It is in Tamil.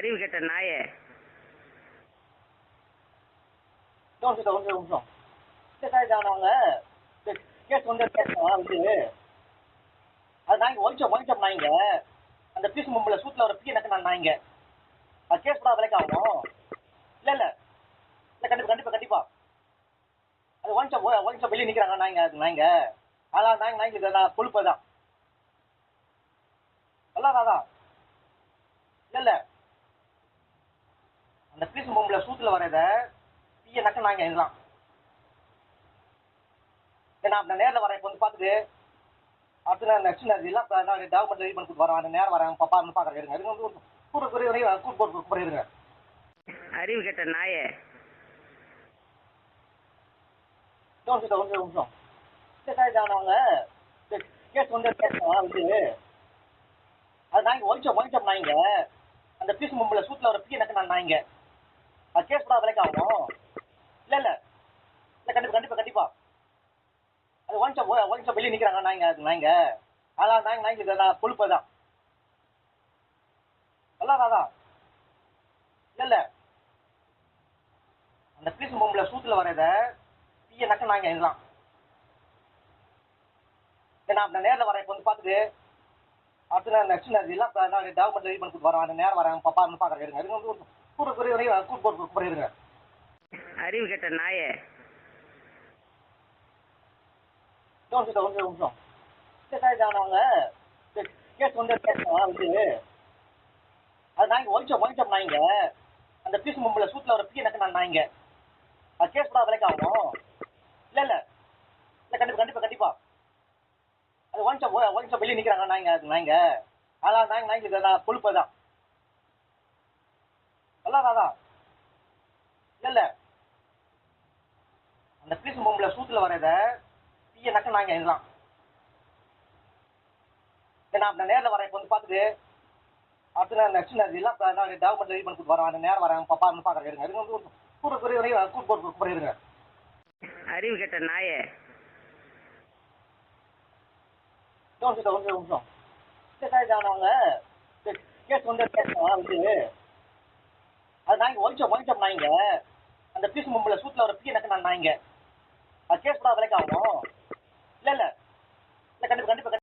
அறிவு கெட்ட நாயே ஒரு நிமிஷம் ஒரு நிமிஷம் இல்லை கேஸ் வந்து கேட்கலாம் வந்து அது நாங்கள் ஒழிச்சோம் ஒழிச்சோம் நாய்ங்க அந்த பீஸ் மும்பில் சூட்டில் ஒரு பீ நக்கு நான் நாய்ங்க அது கேஸ் கூட விலைக்கு ஆகும் இல்லை இல்லை இல்லை கண்டிப்பாக கண்டிப்பாக கண்டிப்பாக அது ஒழிச்சோம் ஒழிச்சோம் வெளியே நிற்கிறாங்க நாய்ங்க அது நாய்ங்க அதான் நாய்ங்க நாய்ங்க இது நான் கொழுப்பு தான் அதான் அதான் இல்லை இல்லை அந்த பீஸ் மும்பில் சூட்டில் வரதை பீய நக்க நாய்ங்க இதெல்லாம் ஏன்னா நான் நேரில் வரேன் இப்போ வந்து பார்த்துட்டு அடுத்து நான் நெக்ஸ்ட் நான் எல்லாம் டாக்குமெண்ட் ரெடி பண்ணி கொடுத்து வரேன் அந்த நேரம் வரேன் பாப்பா வந்து பார்க்குறேன் இருங்க. இருங்க வந்து கூட கூட இருங்க கூட போட்டு இருங்க. அறிவு கெட்ட நாயே. நிமிஷம் ஒரு நிமிஷம். இந்த கேஸ் வந்து வந்து அது நாங்கள் ஒழிச்சோம் ஒழிச்சோம் நாய்ங்க அந்த பீஸ் மும்பில் சூட்டில் ஒரு பீ நக்கு நான் நாய்ங்க அது கேஸ் கூட விலைக்கு ஆகும். இல்லை இல்லை. இல்லை கண்டிப்பாக கண்டிப்பாக கண்டிப்பாக அது ஒழிச்சோம் ஒழிச்சோம் வெளியே நிற்கிறாங்க நாய்ங்க அது நாய்ங்க. அதான் நாய்ங்க நாய்ங்க இது நான் கொழுப்பு தான் இல்ல அதான் இல்லை இல்லை. அந்த பீஸ் மும்பில் சூட்டில் வரத தீய நக்க நாய்ங்க இதெல்லாம் ஏன்னா நான் நேரில் வரேன் இப்போ வந்து பார்த்துட்டு. அடுத்து நான் நெக்ஸ்ட் நான் எல்லாம் டாக்குமெண்ட் ரெடி பண்ணி கொடுத்து வரேன். நேரம் வரேன் பாப்பா வந்து பார்க்குறேன். இருங்க இருங்க வந்து கூட இருங்க கூட போட்டு கூட இருங்க அறிவு கெட்ட நாயே நிமிஷம். இந்த கேஸ் வந்து வந்து அது நாங்கள் ஒழிச்சோம் ஒழிச்சோம் நாய்ங்க. அந்த பீஸ் மும்பில் சூட்டில் ஒரு பீ நக்கு நான் நாய்ங்க. அது கேஸ் கூட விலைக்கு ஆகும். இல்லை இல்லை. இல்லை கண்டிப்பாக கண்டிப்பாக கண்டிப்பாக அது ஒழிச்சோம் ஒழிச்சோம் வெளியே நிற்கிறாங்க நாய்ங்க அது நாய்ங்க. அதான் நாய்ங்க நாய்ங்க நான் கொழுப்பு தான் இல்லை இல்லை. அந்த பீஸ் மும்பில் சூட்டில் வரதை பீய நக்க நாய்ங்க இதெல்லாம் ஏன்னா நான் நேரில் வரேன் இப்போ வந்து பார்த்துட்டு அடுத்து நான் நெக்ஸ்ட் நான் எல்லாம் டாக்குமெண்ட் ரெடி பண்ணி கொடுத்து வரேன். அந்த நேரம் வரேன் பாப்பா வந்து பார்க்குறேன் இருங்க இருங்க வந்து கூட கூட இருங்க கூட போட்டு கூட இருங்க அறிவு கெட்ட நாயே. இதை நாங்கள் இந்த கேஸ் வந்து கேட்கலாம் வந்து அது நாங்கள் ஒழிச்சோம் ஒழிச்சோம் நாய்ங்க அந்த பீஸ் மும்பில் சூத்துல ஒரு பீ எனக்கு நான் நாய்ங்க அது கேஸ் கூட விலைக்கு ஆகும். இல்லை இல்லை. இல்லை கண்டிப்பாக கண்டிப்பாக